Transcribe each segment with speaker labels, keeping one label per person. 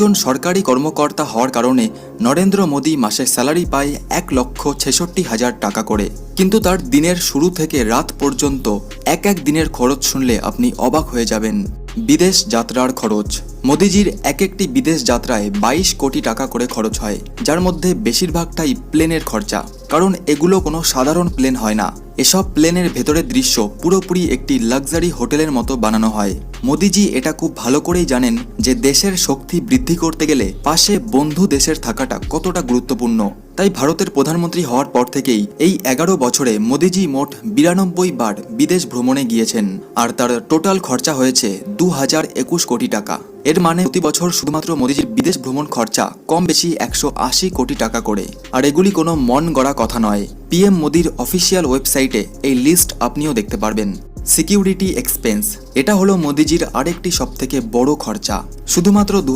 Speaker 1: একজন সরকারি কর্মকর্তা হওয়ার কারণে নরেন্দ্র মোদী মাসে স্যালারি পায় এক লক্ষ ছেষট্টি হাজার টাকা করে। কিন্তু তার দিনের শুরু থেকে রাত পর্যন্ত এক এক দিনের খরচ শুনলে আপনি অবাক হয়ে যাবেন। বিদেশ যাত্রার খরচ। মোদিজির এক একটি বিদেশ যাত্রায় বাইশ কোটি টাকা করে খরচ হয়, যার মধ্যে বেশিরভাগটাই প্লেনের খরচা। কারণ এগুলো কোনো সাধারণ প্লেন হয় না। এসব প্লেনের ভেতরের দৃশ্য পুরোপুরি একটি লাক্সারি হোটেলের মতো বানানো হয়। মোদিজি এটা খুব ভালো করেই জানেন যে দেশের শক্তি বৃদ্ধি করতে গেলে পাশে বন্ধু দেশের থাকাটা কতটা গুরুত্বপূর্ণ। তাই ভারতের প্রধানমন্ত্রী হওয়ার পর থেকেই এই এগারো বছরে মোদিজি মোট বিরানব্বই বার বিদেশ ভ্রমণে গিয়েছেন। আর তার টোটাল খরচা হয়েছে দু হাজার একুশ কোটি টাকা। এর মানে প্রতি বছর শুধুমাত্র মোদিজির বিদেশ ভ্রমণ খরচা কম বেশি একশো আশি কোটি টাকা করে। আর এগুলি কোনো মন গড়া কথা নয়। পিএম মোদির অফিসিয়াল ওয়েবসাইটে এই লিস্ট আপনিও দেখতে পারবেন। সিকিউরিটি এক্সপেন্স, এটা হলো মোদিজির আরেকটি সবথেকে বড় খরচা। শুধুমাত্র দু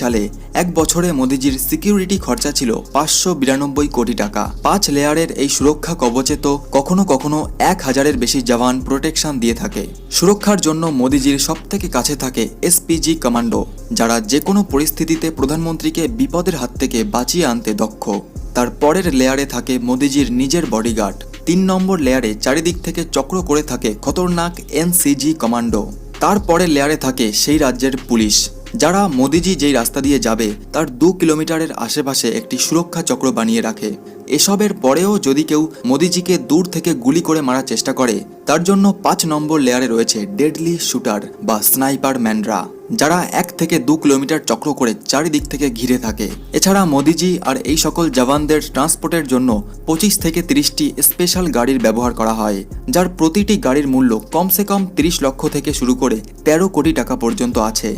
Speaker 1: সালে এক বছরে মোদিজির সিকিউরিটি খরচা ছিল পাঁচশো বিরানব্বই কোটি টাকা। পাঁচ লেয়ারের এই সুরক্ষা কবচে তো কখনো কখনো এক হাজারের বেশি জওয়ান প্রোটেকশন দিয়ে থাকে। সুরক্ষার জন্য মোদিজির সবথেকে কাছে থাকে এসপিজি কমান্ডো, যারা যে কোনো পরিস্থিতিতে প্রধানমন্ত্রীকে বিপদের হাত থেকে বাঁচিয়ে আনতে দক্ষ। তার পরের লেয়ারে থাকে মোদিজির নিজের বডিগার্ড। তিন নম্বর লেয়ারে চারিদিক থেকে চক্র করে থাকে খতরনাক এনসিজি কমান্ডো। তারপরের লেয়ারে থাকে সেই রাজ্যের পুলিশ। যারা মোদিজি যেই রাস্তা দিয়ে যাবে, তার দু কিলোমিটারের আশেপাশে একটি সুরক্ষা চক্র বানিয়ে রাখে। এসবের পরেও যদি কেউ মোদিজিকে দূর থেকে গুলি করে মারার চেষ্টা করে, তার জন্য পাঁচ নম্বর লেয়ারে রয়েছে ডেডলি শুটার বা স্নাইপার ম্যানরা যারা এক থেকে দু কিলোমিটার চক্র করে চারিদিক থেকে ঘিরে থাকে। এছাড়া মোদিজি আর এই সকল জওয়ানদের ট্রান্সপোর্টের জন্য পঁচিশ থেকে তিরিশটি স্পেশাল গাড়ির ব্যবহার করা হয়, যার প্রতিটি গাড়ির মূল্য কমসে কম তিরিশ লক্ষ থেকে শুরু করে তেরো কোটি টাকা পর্যন্ত আছে।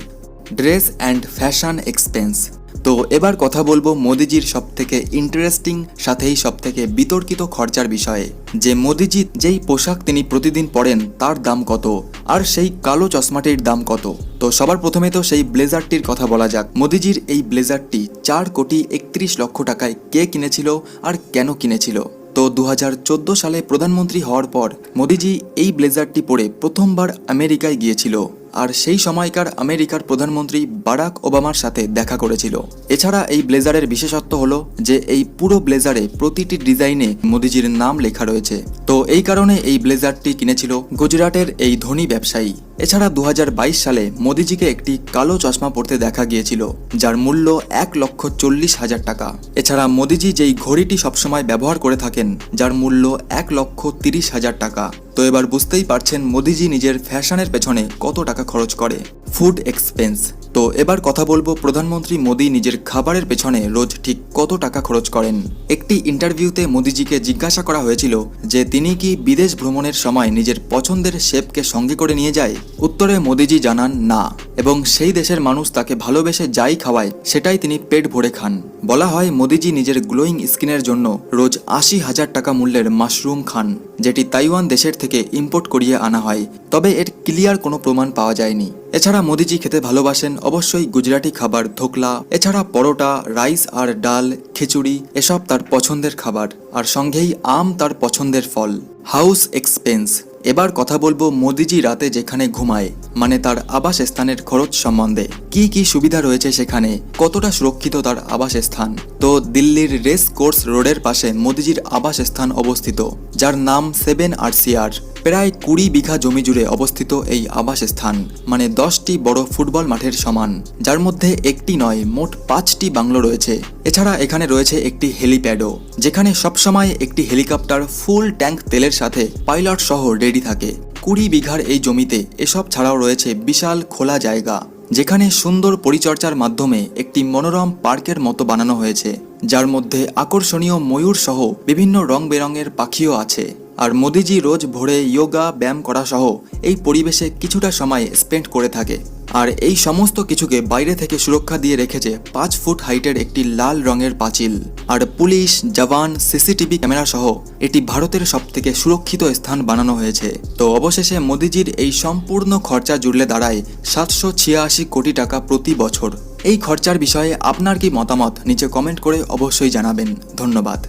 Speaker 1: Dress and fashion expense. তো এবার কথা বলব মোদিজির সব থেকে ইন্টারেস্টিং, সাথেই সব থেকে বিতর্কিত খরচার বিষয়ে। যে মোদিজি যেই পোশাক তিনি প্রতিদিন পরেন, তার দাম কত? আর সেই কালো চশমাটির দাম কত? তো সবার প্রথমে তো সেই ব্লেজারটির কথা বলা যাক। মোদিজির এই ব্লেজারটি চার কোটি একত্রিশ লক্ষ টাকায় কে কিনেছিল আর কেন কিনেছিল? তো দু হাজার চোদ্দ সালে প্রধানমন্ত্রী হওয়ার পর, মোদিজি এই ব্লেজারটি পরে প্রথমবার আমেরিকায় গিয়েছিল। আর সেই সময়কার আমেরিকার প্রধানমন্ত্রী বারাক ওবামার সাথে দেখা করেছিল। এছাড়া এই ব্লেজারের বিশেষত্ব হলো যে এই পুরো ব্লেজারে প্রতিটি ডিজাইনে মোদিজির নাম লেখা রয়েছে। তো এই কারণে এই ব্লেজারটি কিনেছিল গুজরাটের এই ধনী ব্যবসায়ী। এছাড়া দু হাজার বাইশ সালে মোদিজিকে একটি কালো চশমা পরতে দেখা গিয়েছিল, যার মূল্য এক লক্ষ চল্লিশ হাজার টাকা। এছাড়া মোদিজি যেই ঘড়িটি সবসময় ব্যবহার করে থাকেন, যার মূল্য এক লক্ষ তিরিশ হাজার টাকা। তো এবার বুঝতেই পারছেন মোদিজি নিজের ফ্যাশনের পেছনে কত টাকা খরচ করে। Food expense. তো এবার কথা বলব প্রধানমন্ত্রী মোদী নিজের খাবারের পেছনে রোজ ঠিক কত টাকা খরচ করেন। একটি ইন্টারভিউতে মোদিজিকে জিজ্ঞাসা করা হয়েছিল যে তিনি কি বিদেশ ভ্রমণের সময় নিজের পছন্দের শেপকে সঙ্গে করে নিয়ে যায়? উত্তরে মোদিজি জানান না। এবং সেই দেশের মানুষ তাকে ভালোবেসে যাই খাওয়ায়, সেটাই তিনি পেট ভরে খান। বলা হয়, মোদিজি নিজের গ্লোয়িং স্কিনের জন্য রোজ আশি হাজার টাকা মূল্যের মাশরুম খান, যেটি তাইওয়ান দেশের থেকে ইম্পোর্ট করিয়ে আনা হয়। তবে এর ক্লিয়ার কোনো প্রমাণ পাওয়া যায়নি। এছাড়া মোদিজি খেতে ভালোবাসেন অবশ্যই গুজরাটি খাবার ধোকলা, এছাড়া পরোটা, রাইস আর ডাল, খিচুড়ি, এসব তার পছন্দের খাবার, আর সঙ্গেই আম তার পছন্দের ফল। হাউস এক্সপেন্স এবার কথা বলব মোদিজি রাতে যেখানে ঘুমায় মানে তার আবাস স্থানের খরচ সম্বন্ধে। কি কি সুবিধা রয়েছে সেখানে? কতটা সুরক্ষিত তার আবাস স্থান তো দিল্লির রেস কোর্স রোডের পাশে মোদিজির আবাস স্থান অবস্থিত, যার নাম সেভেন আরসিআর প্রায় কুড়ি বিঘা জমি জুড়ে অবস্থিত এই আবাস স্থান মানে দশটি বড় ফুটবল মাঠের সমান, যার মধ্যে একটি নয়, মোট পাঁচটি বাংলো রয়েছে। এছাড়া এখানে রয়েছে একটি হেলিপ্যাডও, যেখানে সবসময় একটি হেলিকপ্টার ফুল ট্যাঙ্ক তেলের সাথে পাইলট সহ রেডি থাকে। কুড়ি বিঘার এই জমিতে এসব ছাড়াও রয়েছে বিশাল খোলা জায়গা, যেখানে সুন্দর পরিচর্যার মাধ্যমে একটি মনোরম পার্কের মতো বানানো হয়েছে, যার মধ্যে আকর্ষণীয় ময়ূর সহ বিভিন্ন রং বেরঙের পাখিও আছে। আর মোদিজি রোজ ভোরে যোগা ব্যায়াম করা সহ এই পরিবেশে কিছুটা সময় স্পেন্ড করে থাকে। আর এই সমস্ত কিছুকে বাইরে থেকে সুরক্ষা দিয়ে রেখেছে পাঁচ ফুট হাইটের একটি লাল রঙের পাঁচিল। আর পুলিশ, জওয়ান, সিসিটিভি ক্যামেরা সহ এটি ভারতের সব থেকে সুরক্ষিত স্থান বানানো হয়েছে। তো অবশেষে মোদিজির এই সম্পূর্ণ খরচা জুড়লে দাঁড়ায় সাতশো ছিয়াশি কোটি টাকা প্রতি বছর। এই খরচার বিষয়ে আপনার কি মতামত? নিচে কমেন্ট করে অবশ্যই জানাবেন। ধন্যবাদ।